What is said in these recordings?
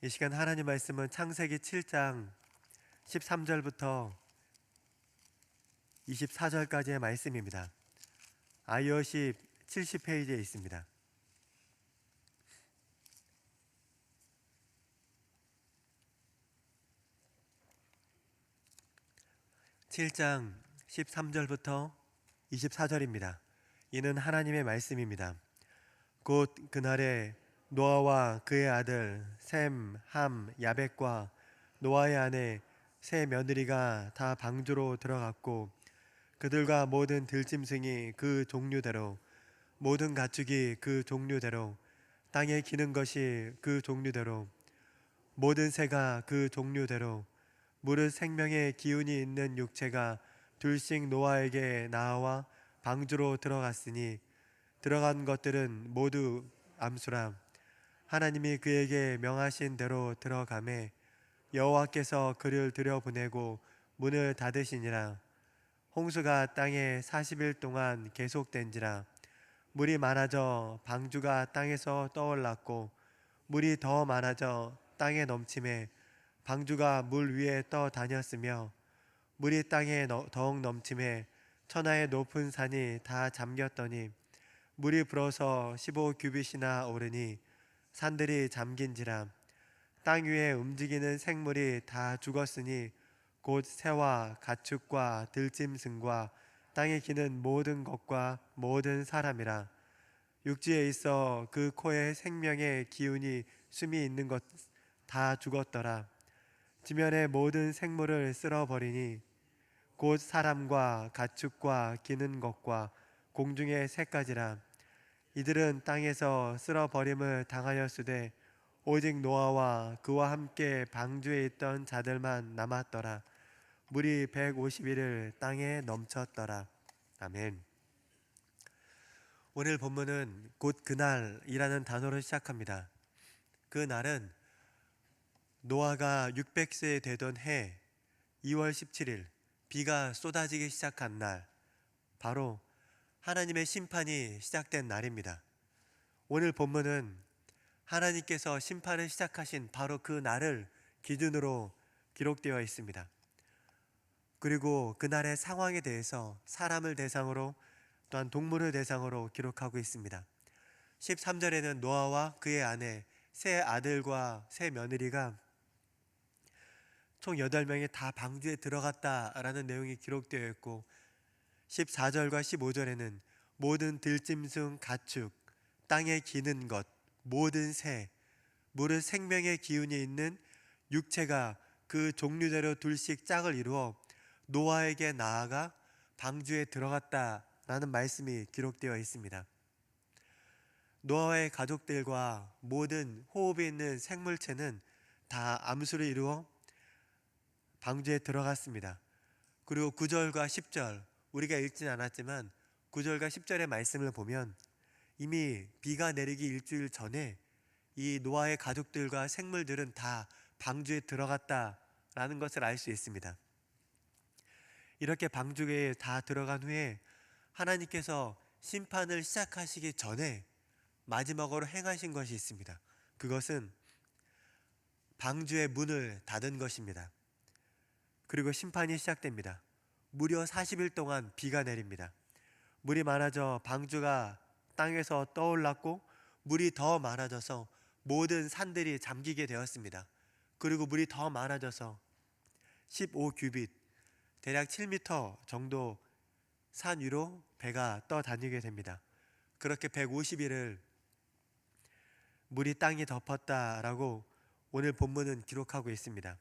이 시간 하나님 말씀은 창세기 7장 13절부터 24절까지의 말씀입니다. iOS 70페이지에 있습니다. (7장 13절부터 24절입니다) 이는 하나님의 말씀입니다. 곧 그날에 노아와 그의 아들 셈, 함, 야벳과 노아의 아내 세 며느리가 다 방주로 들어갔고 그들과 모든 들짐승이 그 종류대로 모든 가축이 그 종류대로 땅에 기는 것이 그 종류대로 모든 새가 그 종류대로 무릇 생명의 기운이 있는 육체가 둘씩 노아에게 나와 방주로 들어갔으니 들어간 것들은 모두 암수라 하나님이 그에게 명하신 대로 들어가매 여호와께서 그를 들여보내고 문을 닫으시니라. 홍수가 땅에 40일 동안 계속된지라. 물이 많아져 방주가 땅에서 떠올랐고 물이 더 많아져 땅에 넘침에 방주가 물 위에 떠 다녔으며 물이 땅에 너- 더욱 넘침에 천하의 높은 산이 다 잠겼더니 물이 불어서 15 규빗이나 오르니 산들이 잠긴지라 땅 위에 움직이는 생물이 다 죽었으니 곧 새와 가축과 들짐승과 땅에 기는 모든 것과 모든 사람이라. 육지에 있어 그 코에 생명의 기운이 숨이 있는 것 다 죽었더라. 지면의 모든 생물을 쓸어버리니 곧 사람과 가축과 기는 것과 공중의 새까지라 이들은 땅에서 쓸어버림을 당하였으되 오직 노아와 그와 함께 방주에 있던 자들만 남았더라. 물이 150일을 땅에 넘쳤더라. 아멘. 오늘 본문은 곧 그날이라는 단어로 시작합니다. 그 날은 노아가 600세 되던 해 2월 17일 비가 쏟아지기 시작한 날 바로 하나님의 심판이 시작된 날입니다. 오늘 본문은 하나님께서 심판을 시작하신 바로 그 날을 기준으로 기록되어 있습니다. 그리고 그날의 상황에 대해서 사람을 대상으로 또한 동물을 대상으로 기록하고 있습니다. 13절에는 노아와 그의 아내 세 아들과 세 며느리가 총 8명이 다 방주에 들어갔다라는 내용이 기록되어 있고 14절과 15절에는 모든 들짐승 가축 땅에 기는 것 모든 새 무릇 생명의 기운이 있는 육체가 그 종류대로 둘씩 짝을 이루어 노아에게 나아가 방주에 들어갔다라는 말씀이 기록되어 있습니다. 노아의 가족들과 모든 호흡이 있는 생물체는 다 암수를 이루어 방주에 들어갔습니다. 그리고 9절과 10절 우리가 읽진 않았지만 9절과 10절의 말씀을 보면 이미 비가 내리기 일주일 전에 이 노아의 가족들과 생물들은 다 방주에 들어갔다라는 것을 알 수 있습니다. 이렇게 방주에 다 들어간 후에 하나님께서 심판을 시작하시기 전에 마지막으로 행하신 것이 있습니다. 그것은 방주의 문을 닫은 것입니다. 그리고 심판이 시작됩니다. 무려 40일 동안 비가 내립니다. 물이 많아져 방주가 땅에서 떠올랐고 물이 더 많아져서 모든 산들이 잠기게 되었습니다. 그리고 물이 더 많아져서 15규빗 대략 7m 정도 산 위로 배가 떠 다니게 됩니다. 그렇게 150일을 물이 땅이 덮었다라고 오늘 본문은 기록하고 있습니다.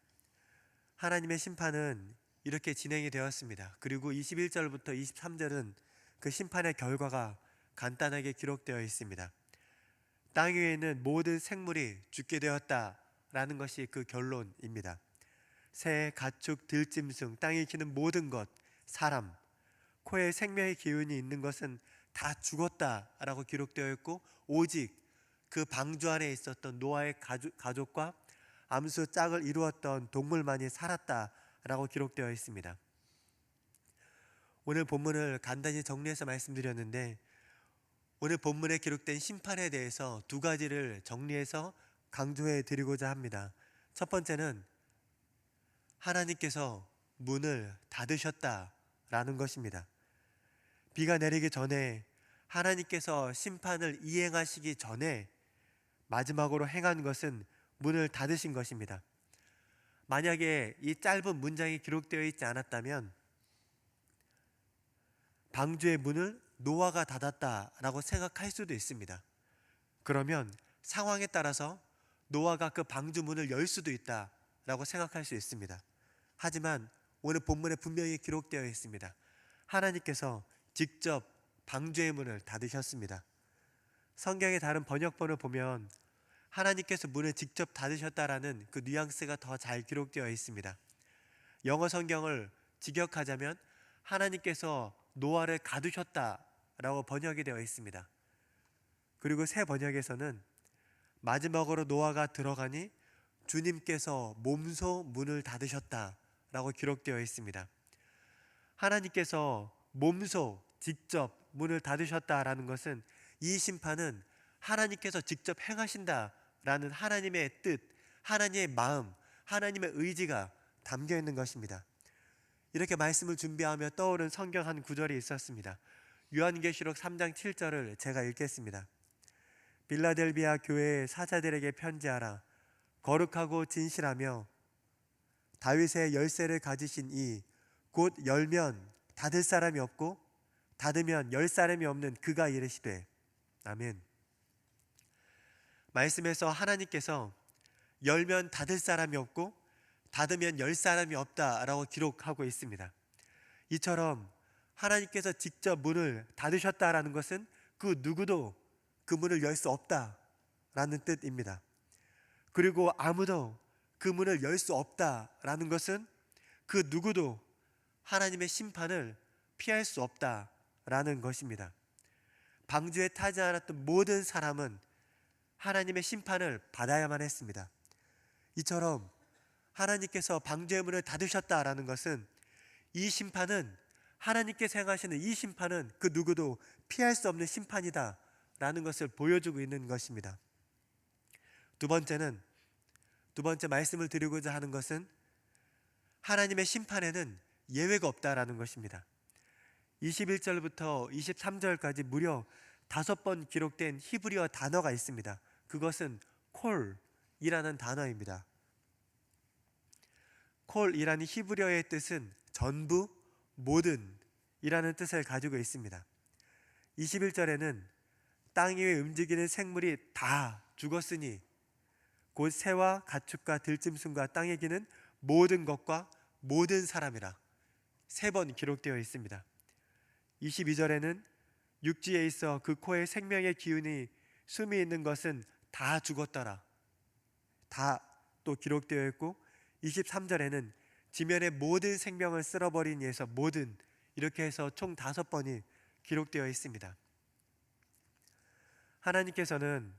하나님의 심판은 이렇게 진행이 되었습니다. 그리고 21절부터 23절은 그 심판의 결과가 간단하게 기록되어 있습니다. 땅 위에 있는 모든 생물이 죽게 되었다라는 것이 그 결론입니다. 새, 가축, 들짐승, 땅에 기는 모든 것, 사람, 코에 생명의 기운이 있는 것은 다 죽었다라고 기록되어 있고 오직 그 방주 안에 있었던 노아의 가족, 가족과 암수 짝을 이루었던 동물만이 살았다 라고 기록되어 있습니다. 오늘 본문을 간단히 정리해서 말씀드렸는데 오늘 본문에 기록된 심판에 대해서 두 가지를 정리해서 강조해 드리고자 합니다. 첫 번째는 하나님께서 문을 닫으셨다라는 것입니다. 비가 내리기 전에 하나님께서 심판을 이행하시기 전에 마지막으로 행한 것은 문을 닫으신 것입니다. 만약에 이 짧은 문장이 기록되어 있지 않았다면 방주의 문을 노아가 닫았다라고 생각할 수도 있습니다. 그러면 상황에 따라서 노아가 그 방주 문을 열 수도 있다라고 생각할 수 있습니다. 하지만 오늘 본문에 분명히 기록되어 있습니다. 하나님께서 직접 방주의 문을 닫으셨습니다. 성경의 다른 번역본을 보면 하나님께서 문을 직접 닫으셨다라는 그 뉘앙스가 더 잘 기록되어 있습니다. 영어 성경을 직역하자면 하나님께서 노아를 가두셨다라고 번역이 되어 있습니다. 그리고 새 번역에서는 마지막으로 노아가 들어가니 주님께서 몸소 문을 닫으셨다라고 기록되어 있습니다. 하나님께서 몸소 직접 문을 닫으셨다라는 것은 이 심판은 하나님께서 직접 행하신다라는 하나님의 뜻, 하나님의 마음, 하나님의 의지가 담겨 있는 것입니다. 이렇게 말씀을 준비하며 떠오른 성경 한 구절이 있었습니다. 요한계시록 3장 7절을 제가 읽겠습니다. 빌라델비아 교회의 사자들에게 편지하라. 거룩하고 진실하며 다윗의 열쇠를 가지신 이 곧 열면 닫을 사람이 없고 닫으면 열 사람이 없는 그가 이르시되 아멘. 말씀에서 하나님께서 열면 닫을 사람이 없고 닫으면 열 사람이 없다라고 기록하고 있습니다. 이처럼 하나님께서 직접 문을 닫으셨다라는 것은 그 누구도 그 문을 열 수 없다라는 뜻입니다. 그리고 아무도 그 문을 열 수 없다라는 것은 그 누구도 하나님의 심판을 피할 수 없다라는 것입니다. 방주에 타지 않았던 모든 사람은 하나님의 심판을 받아야만 했습니다. 이처럼 하나님께서 방주의 문을 닫으셨다라는 것은 이 심판은 하나님께서 행하시는 이 심판은 그 누구도 피할 수 없는 심판이다라는 것을 보여주고 있는 것입니다. 두 번째는 두 번째 말씀을 드리고자 하는 것은 하나님의 심판에는 예외가 없다라는 것입니다. 21절부터 23절까지 무려 다섯 번 기록된 히브리어 단어가 있습니다. 그것은 콜이라는 단어입니다. 콜이라는 히브리어의 뜻은 전부, 모든 이라는 뜻을 가지고 있습니다. 21절에는 땅 위에 움직이는 생물이 다 죽었으니 곧 새와 가축과 들짐승과 땅에 기는 모든 것과 모든 사람이라 세 번 기록되어 있습니다. 22절에는 육지에 있어 그 코에 생명의 기운이 숨이 있는 것은 다 죽었더라. 다 또 기록되어 있고 23절에는 지면의 모든 생명을 쓸어버린 이에서 모든 이렇게 해서 총 다섯 번이 기록되어 있습니다. 하나님께서는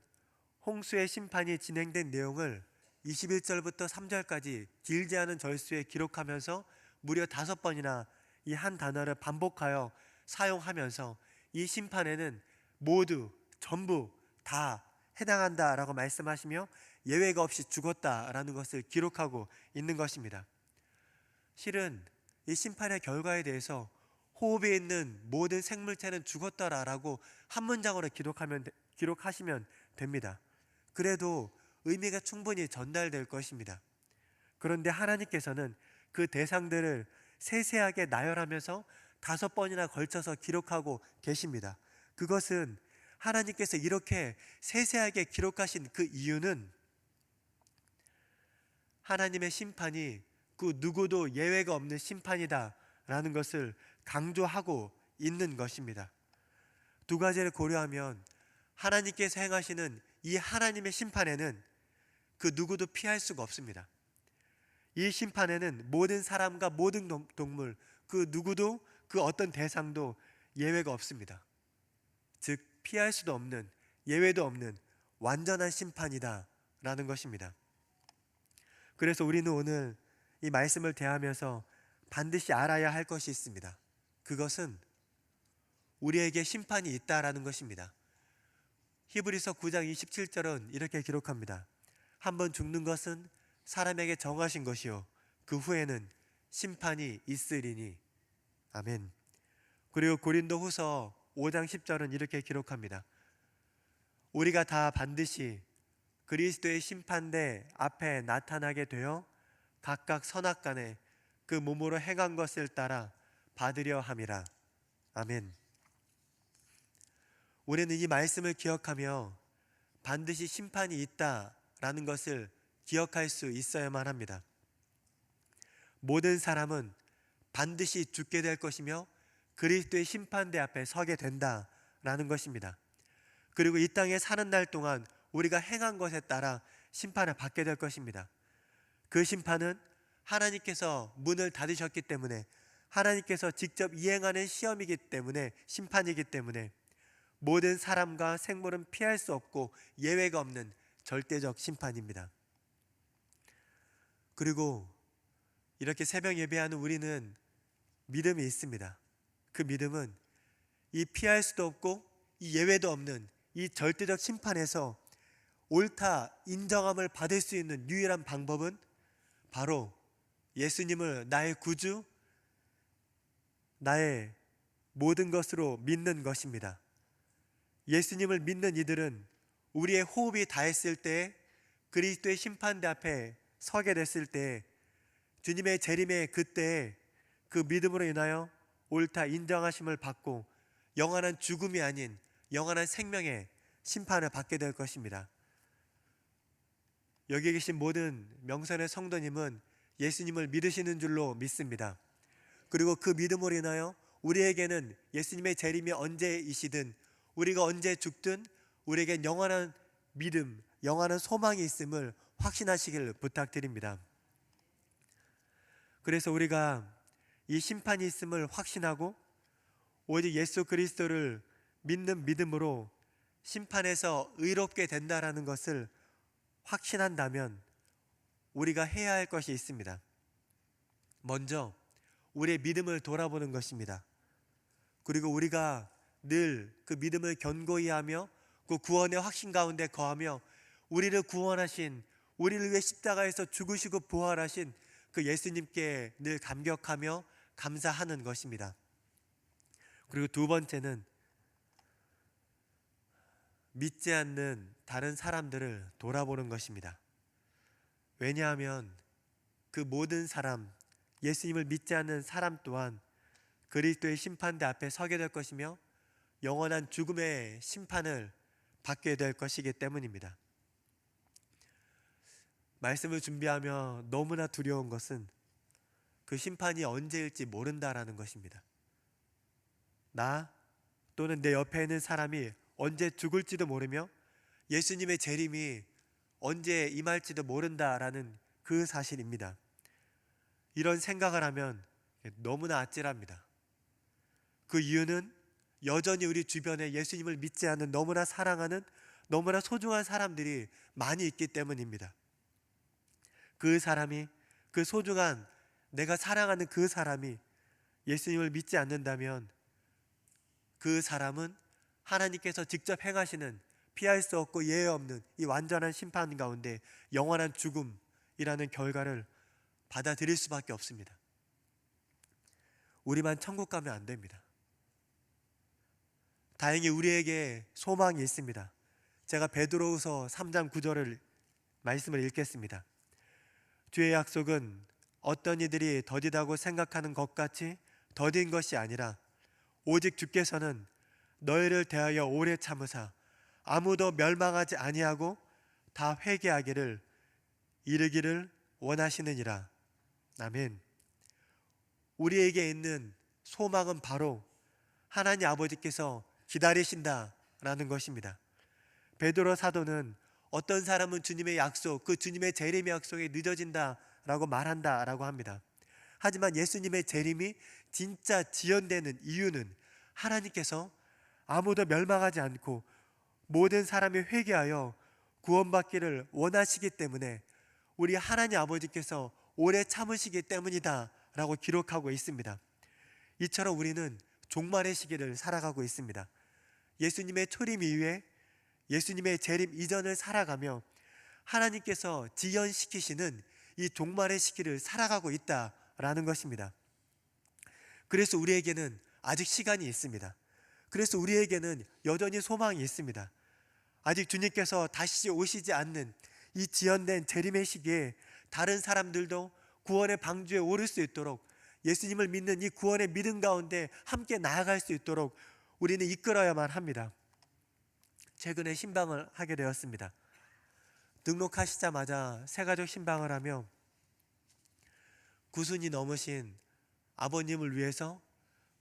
홍수의 심판이 진행된 내용을 21절부터 3절까지 길지 않은 절수에 기록하면서 무려 다섯 번이나 이 한 단어를 반복하여 사용하면서 이 심판에는 모두 전부 다 해당한다라고 말씀하시며 예외가 없이 죽었다라는 것을 기록하고 있는 것입니다. 실은 이 심판의 결과에 대해서 호흡에 있는 모든 생물체는 죽었다라고 한 문장으로 기록하면 기록하시면 됩니다. 그래도 의미가 충분히 전달될 것입니다. 그런데 하나님께서는 그 대상들을 세세하게 나열하면서 다섯 번이나 걸쳐서 기록하고 계십니다. 그것은 하나님께서 이렇게 세세하게 기록하신 그 이유는 하나님의 심판이 그 누구도 예외가 없는 심판이다라는 것을 강조하고 있는 것입니다. 두 가지를 고려하면 하나님께서 행하시는 이 하나님의 심판에는 그 누구도 피할 수가 없습니다. 이 심판에는 모든 사람과 모든 동물 그 누구도 그 어떤 대상도 예외가 없습니다. 즉 피할 수도 없는 예외도 없는 완전한 심판이다라는 것입니다. 그래서 우리는 오늘 이 말씀을 대하면서 반드시 알아야 할 것이 있습니다. 그것은 우리에게 심판이 있다라는 것입니다. 히브리서 9장 27절은 이렇게 기록합니다. 한번 죽는 것은 사람에게 정하신 것이요 그 후에는 심판이 있으리니 아멘. 그리고 고린도 후서 5장 10절은 이렇게 기록합니다. 우리가 다 반드시 그리스도의 심판대 앞에 나타나게 되어 각각 선악간에 그 몸으로 행한 것을 따라 받으려 함이라. 아멘. 우리는 이 말씀을 기억하며 반드시 심판이 있다라는 것을 기억할 수 있어야만 합니다. 모든 사람은 반드시 죽게 될 것이며 그리스도의 심판대 앞에 서게 된다라는 것입니다. 그리고 이 땅에 사는 날 동안 우리가 행한 것에 따라 심판을 받게 될 것입니다. 그 심판은 하나님께서 문을 닫으셨기 때문에 하나님께서 직접 이행하는 시험이기 때문에 심판이기 때문에 모든 사람과 생물은 피할 수 없고 예외가 없는 절대적 심판입니다. 그리고 이렇게 새벽 예배하는 우리는 믿음이 있습니다. 그 믿음은 이 피할 수도 없고 이 예외도 없는 이 절대적 심판에서 옳다 인정함을 받을 수 있는 유일한 방법은 바로 예수님을 나의 구주, 나의 모든 것으로 믿는 것입니다. 예수님을 믿는 이들은 우리의 호흡이 다했을 때 그리스도의 심판대 앞에 서게 됐을 때 주님의 재림의 그때 그 믿음으로 인하여 옳다 인정하심을 받고 영원한 죽음이 아닌 영원한 생명의 심판을 받게 될 것입니다. 여기 계신 모든 명선의 성도님은 예수님을 믿으시는 줄로 믿습니다. 그리고 그 믿음으로 인하여 우리에게는 예수님의 재림이 언제이시든 우리가 언제 죽든 우리에게 영원한 믿음, 영원한 소망이 있음을 확신하시길 부탁드립니다. 그래서 우리가 이 심판이 있음을 확신하고 오직 예수 그리스도를 믿는 믿음으로 심판에서 의롭게 된다라는 것을 확신한다면 우리가 해야 할 것이 있습니다. 먼저 우리의 믿음을 돌아보는 것입니다. 그리고 우리가 늘 그 믿음을 견고히 하며 그 구원의 확신 가운데 거하며 우리를 구원하신 우리를 위해 십자가에서 죽으시고 부활하신 그 예수님께 늘 감격하며 감사하는 것입니다. 그리고 두 번째는 믿지 않는 다른 사람들을 돌아보는 것입니다. 왜냐하면 그 모든 사람, 예수님을 믿지 않는 사람 또한 그리스도의 심판대 앞에 서게 될 것이며 영원한 죽음의 심판을 받게 될 것이기 때문입니다. 말씀을 준비하며 너무나 두려운 것은 그 심판이 언제일지 모른다라는 것입니다. 나 또는 내 옆에 있는 사람이 언제 죽을지도 모르며 예수님의 재림이 언제 임할지도 모른다라는 그 사실입니다. 이런 생각을 하면 너무나 아찔합니다. 그 이유는 여전히 우리 주변에 예수님을 믿지 않는 너무나 사랑하는 너무나 소중한 사람들이 많이 있기 때문입니다. 그 사람이 그 소중한 내가 사랑하는 그 사람이 예수님을 믿지 않는다면 그 사람은 하나님께서 직접 행하시는 피할 수 없고 예외 없는 이 완전한 심판 가운데 영원한 죽음이라는 결과를 받아들일 수밖에 없습니다. 우리만 천국 가면 안 됩니다. 다행히 우리에게 소망이 있습니다. 제가 베드로후서 3장 9절을 말씀을 읽겠습니다. 주의 약속은 어떤 이들이 더디다고 생각하는 것 같이 더딘 것이 아니라 오직 주께서는 너희를 대하여 오래 참으사 아무도 멸망하지 아니하고 다 회개하기를 이르기를 원하시느니라. 아멘. 우리에게 있는 소망은 바로 하나님 아버지께서 기다리신다라는 것입니다. 베드로 사도는 어떤 사람은 주님의 약속, 그 주님의 재림의 약속이 늦어진다 라고 말한다 라고 합니다. 하지만 예수님의 재림이 진짜 지연되는 이유는 하나님께서 아무도 멸망하지 않고 모든 사람이 회개하여 구원받기를 원하시기 때문에 우리 하나님 아버지께서 오래 참으시기 때문이다 라고 기록하고 있습니다. 이처럼 우리는 종말의 시기를 살아가고 있습니다. 예수님의 초림 이후에 예수님의 재림 이전을 살아가며 하나님께서 지연시키시는 이 종말의 시기를 살아가고 있다라는 것입니다. 그래서 우리에게는 아직 시간이 있습니다. 그래서 우리에게는 여전히 소망이 있습니다. 아직 주님께서 다시 오시지 않는 이 지연된 재림의 시기에 다른 사람들도 구원의 방주에 오를 수 있도록 예수님을 믿는 이 구원의 믿음 가운데 함께 나아갈 수 있도록 우리는 이끌어야만 합니다. 최근에 신방을 하게 되었습니다. 등록하시자마자 새가족 신방을 하며 구순이 넘으신 아버님을 위해서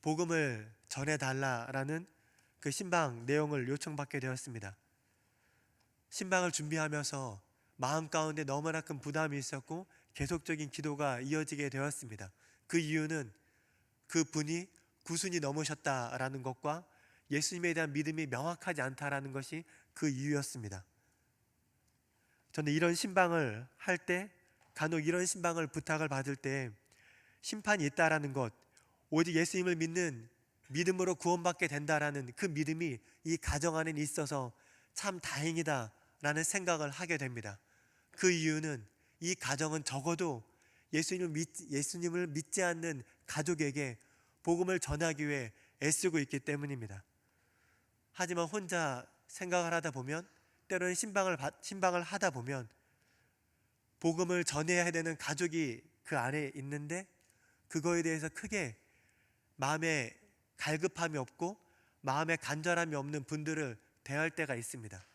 복음을 전해달라라는 그 신방 내용을 요청받게 되었습니다. 신방을 준비하면서 마음 가운데 너무나 큰 부담이 있었고 계속적인 기도가 이어지게 되었습니다. 그 이유는 그 분이 구순이 넘으셨다라는 것과 예수님에 대한 믿음이 명확하지 않다라는 것이 그 이유였습니다. 저는 이런 신방을 할 때 간혹 이런 신방을 부탁을 받을 때 심판이 있다라는 것 오직 예수님을 믿는 믿음으로 구원받게 된다라는 그 믿음이 이 가정 안에 있어서 참 다행이다라는 생각을 하게 됩니다. 그 이유는 이 가정은 적어도 예수님을, 믿, 예수님을 믿지 않는 가족에게 복음을 전하기 위해 애쓰고 있기 때문입니다. 하지만 혼자 생각을 하다 보면 때로는 신방을 받- 신방을 하다 보면 복음을 전해야 되는 가족이 그 안에 있는데 그거에 대해서 크게 마음에 갈급함이 없고 마음에 간절함이 없는 분들을 대할 때가 있습니다.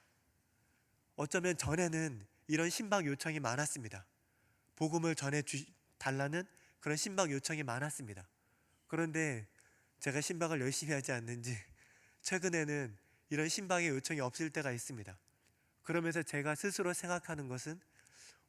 어쩌면 전에는 이런 신방 요청이 많았습니다. 복음을 전해 주 달라는 그런 신방 요청이 많았습니다. 그런데 제가 신방을 열심히 하지 않는지 최근에는 이런 신방의 요청이 없을 때가 있습니다. 그러면서 제가 스스로 생각하는 것은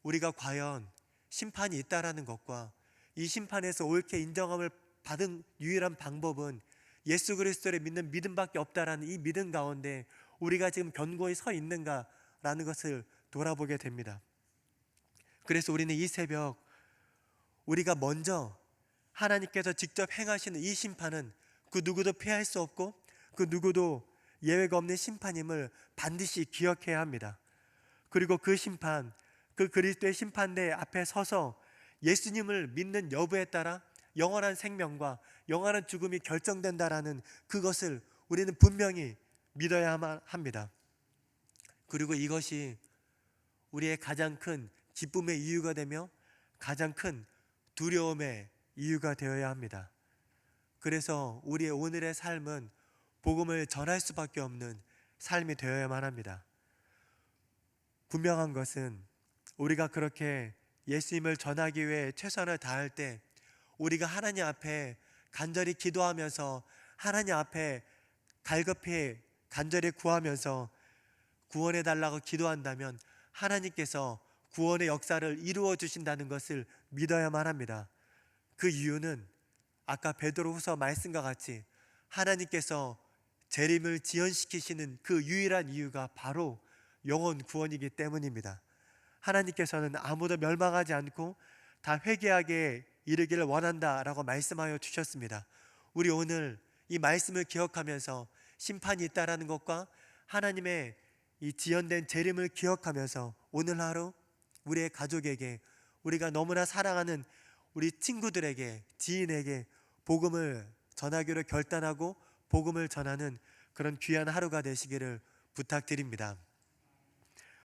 우리가 과연 심판이 있다라는 것과 이 심판에서 옳게 인정함을 받은 유일한 방법은 예수 그리스도를 믿는 믿음밖에 없다라는 이 믿음 가운데 우리가 지금 견고히 서 있는가라는 것을 돌아보게 됩니다. 그래서 우리는 이 새벽 우리가 먼저 하나님께서 직접 행하시는 이 심판은 그 누구도 피할 수 없고 그 누구도 예외가 없는 심판임을 반드시 기억해야 합니다. 그리고 그 심판, 그 그리스도의 심판대 앞에 서서 예수님을 믿는 여부에 따라 영원한 생명과 영원한 죽음이 결정된다라는 그것을 우리는 분명히 믿어야만 합니다. 그리고 이것이 우리의 가장 큰 기쁨의 이유가 되며 가장 큰 두려움의 이유가 되어야 합니다. 그래서 우리의 오늘의 삶은 복음을 전할 수밖에 없는 삶이 되어야만 합니다. 분명한 것은 우리가 그렇게 예수님을 전하기 위해 최선을 다할 때 우리가 하나님 앞에 간절히 기도하면서 하나님 앞에 갈급히 간절히 구하면서 구원해 달라고 기도한다면 하나님께서 구원의 역사를 이루어 주신다는 것을 믿어야만 합니다. 그 이유는 아까 베드로후서 말씀과 같이 하나님께서 재림을 지연시키시는 그 유일한 이유가 바로 영혼 구원이기 때문입니다. 하나님께서는 아무도 멸망하지 않고 다 회개하게 이르기를 원한다라고 말씀하여 주셨습니다. 우리 오늘 이 말씀을 기억하면서 심판이 있다라는 것과 하나님의 이 지연된 재림을 기억하면서 오늘 하루 우리의 가족에게 우리가 너무나 사랑하는 우리 친구들에게 지인에게 복음을 전하기로 결단하고 복음을 전하는 그런 귀한 하루가 되시기를 부탁드립니다.